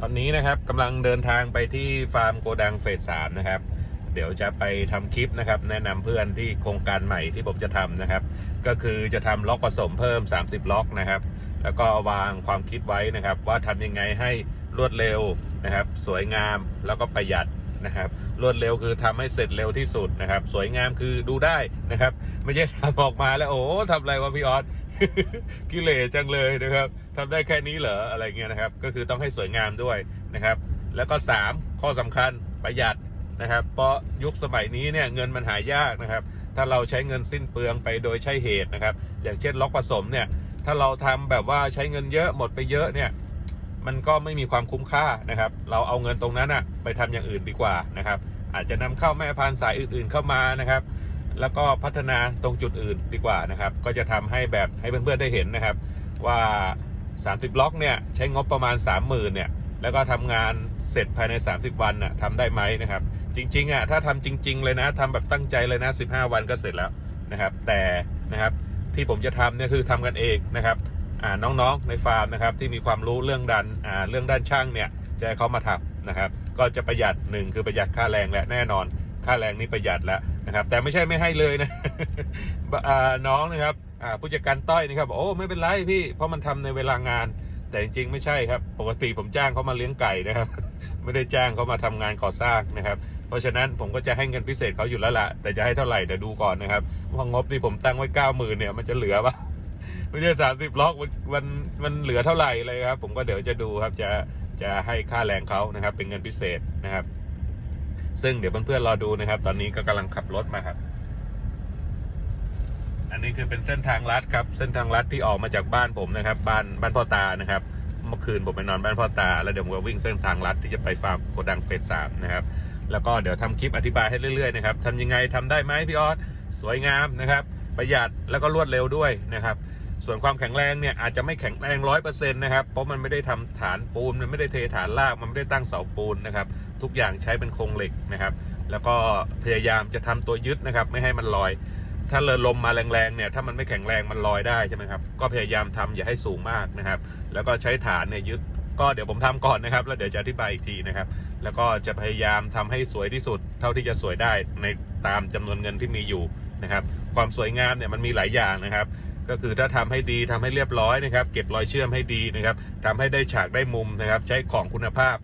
ตอนนี้นะครับกำลังเดินทางไปที่ฟาร์มโกดังเฟสสามนะครับ เดี๋ยวจะไปทำคลิปนะครับ แนะนำเพื่อนที่โครงการใหม่ที่ผมจะทำนะครับ ก็คือจะทำล็อกผสมเพิ่ม 30 ล็อกนะครับ แล้วก็วางความคิดไว้นะครับ ว่าทำยังไงให้รวดเร็วนะครับ สวยงามแล้วก็ประหยัดนะครับรวดเร็วคือทำให้เสร็จเร็วที่สุดนะครับ สวยงามคือดูได้นะครับ ไม่ใช่ทำออกมาแล้วโอ้ทำอะไรวะพี่ออส กิเลสจังเลยนะครับทำได้แค่นี้เหรออะไรเงี้ยนะครับ ก็คือต้องให้สวยงามด้วยนะครับ แล้วก็ 3 ข้อสำคัญประหยัดนะครับ เพราะยุคสมัยนี้เนี่ยเงินมันหายากนะครับ ถ้าเราใช้เงินสิ้นเปลืองไปโดยใช่เหตุนะครับ อย่างเช่นล็อกผสมเนี่ยถ้าเราทำแบบว่าใช้เงินเยอะหมดไปเยอะเนี่ยมันก็ไม่มีความคุ้มค่านะครับ เราเอาเงินตรงนั้นอะไปทำอย่างอื่นดีกว่านะครับ อาจจะนำเข้าแม่พันธุ์สายอื่นๆเข้ามานะครับ แล้วก็พัฒนาตรงจุดอื่นดีกว่านะครับ ก็จะทำให้แบบให้เพื่อนๆได้เห็นนะครับ ว่า 30บล็อกเนี่ยใช้งบประมาณ 30,000เนี่ยแล้วก็ทำงานเสร็จภายใน 30 วันน่ะทำได้ไหมนะครับ จริงๆอะถ้าทำจริง ๆ เลยนะทำแบบตั้งใจเลยนะ 15 วันก็เสร็จแล้วนะครับ แต่นะครับที่ผมจะทำเนี่ยคือทำกันเองนะครับอ่าน้องๆในฟาร์มนะครับที่มีความรู้เรื่องดันอ่าเรื่องด้านช่างเนี่ยจะให้เขามาทำนะครับ ก็จะประหยัดหนึ่งคือประหยัดค่าแรงและแน่นอน ค่าแรงนี่ประหยัดแล้ว นะครับ แต่ไม่ใช่ไม่ให้เลยนะน้องนะครับผู้จัดการต้อยนะครับโอ้ไม่เป็นไรพี่เพราะมันทำในเวลางาน แต่จริงๆไม่ใช่ครับ ปกติผมจ้างเขามาเลี้ยงไก่นะครับ ไม่ได้จ้างเขามาทำงานก่อสร้างนะครับเพราะฉะนั้นผมก็จะให้เงินพิเศษเขาอยู่แล้วละแต่จะให้เท่าไหร่เดี๋ยวดูก่อนนะครับว่างบที่ผมตั้งไว้เก้าหมื่นเนี่ยมันจะเหลือปะไม่ใช่สามสิบล็อกมันมันมันเหลือเท่าไหร่เลยครับ ผมก็เดี๋ยวจะดูครับจะจะให้ค่าแรงเขานะครับ เป็นเงินพิเศษนะครับ ซึ่งเดี๋ยวเพื่อนๆรอดูนะครับ ตอนนี้ก็กำลังขับรถมาครับ อันนี้คือเป็นเส้นทางลัดครับ เส้นทางลัดที่ออกมาจากบ้านผมนะครับ บ้านบ้านพ่อตานะครับ เมื่อคืนผมไปนอนบ้านพ่อตา แล้วเดี๋ยวผมก็วิ่งเส้นทางลัดที่จะไปฟาร์มโกดังเฟสสามนะครับ แล้วก็เดี๋ยวทำคลิปอธิบายให้เรื่อยๆนะครับทำยังไงทำได้ไหมพี่ออสสวยงามนะครับ ประหยัดแล้วก็รวดเร็วด้วยนะครับ ส่วนความแข็งแรงเนี่ยอาจจะไม่แข็งแรงร้อยเปอร์เซ็นต์นะครับ เพราะมันไม่ได้ทำฐานปูน มันไม่ได้เทฐานราก มันไม่ได้ตั้งเสาปูนนะครับ ทุกอย่างใช้เป็นโครงเหล็กนะครับ แล้วก็พยายามจะทำตัวยึดนะครับ ไม่ให้มันลอย ถ้าเรือลมมาแรงๆเนี่ย ถ้ามันไม่แข็งแรงมันลอยได้ใช่ไหมครับ ก็พยายามทำอย่าให้สูงมากนะครับ แล้วก็ใช้ฐานเนี่ยยึด ก็เดี๋ยวผมทำก่อนนะครับ แล้วเดี๋ยวจะอธิบายอีกทีนะครับ แล้วก็จะพยายามทำให้สวยที่สุด เท่าที่จะสวยได้ในตามจำนวนเงินที่มีอยู่นะครับ ความสวยงามเนี่ยมันมีหลายอย่างนะครับ ก็คือถ้าทำให้ดีทำให้เรียบร้อยนะครับ เก็บรอยเชื่อมให้ดีนะครับทำให้ได้ฉากได้มุมนะครับ ใช้ของคุณภาพ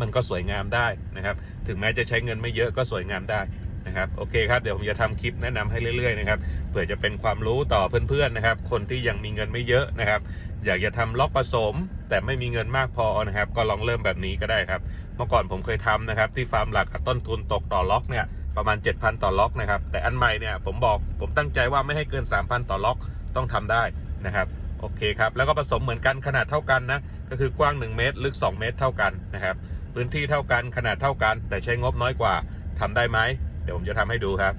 มันก็สวยงามได้นะครับ ถึงแม้จะใช้เงินไม่เยอะก็สวยงามได้นะครับโอเคครับเดี๋ยวผมจะทำคลิปแนะนำให้เรื่อยๆนะครับเผื่อจะเป็นความรู้ต่อเพื่อนๆนะครับ คนที่ยังมีเงินไม่เยอะนะครับ อยากจะทำล็อกผสม แต่ไม่มีเงินมากพอนะครับ ก็ลองเริ่มแบบนี้ก็ได้ครับ เมื่อก่อนผมเคยทำนะครับ ที่ฟาร์มหลักต้นทุนตกต่อล็อกเนี่ย ประมาณ 7,000 ต่อล็อกนะครับ แต่อันใหม่เนี่ยผมบอกผมตั้งใจว่าไม่ให้เกิน 3,000 ต่อล็อกต้องทำได้นะครับโอเคครับแล้วก็ผสมเหมือนกันขนาดเท่ากันนะก็คือกว้าง 1 เมตร ลึก 2 เมตรเท่ากันนะครับ พื้นที่เท่ากันขนาดเท่ากัน แต่ใช้งบน้อยกว่าทำได้ไหมเดี๋ยวผมจะทำให้ดูครับ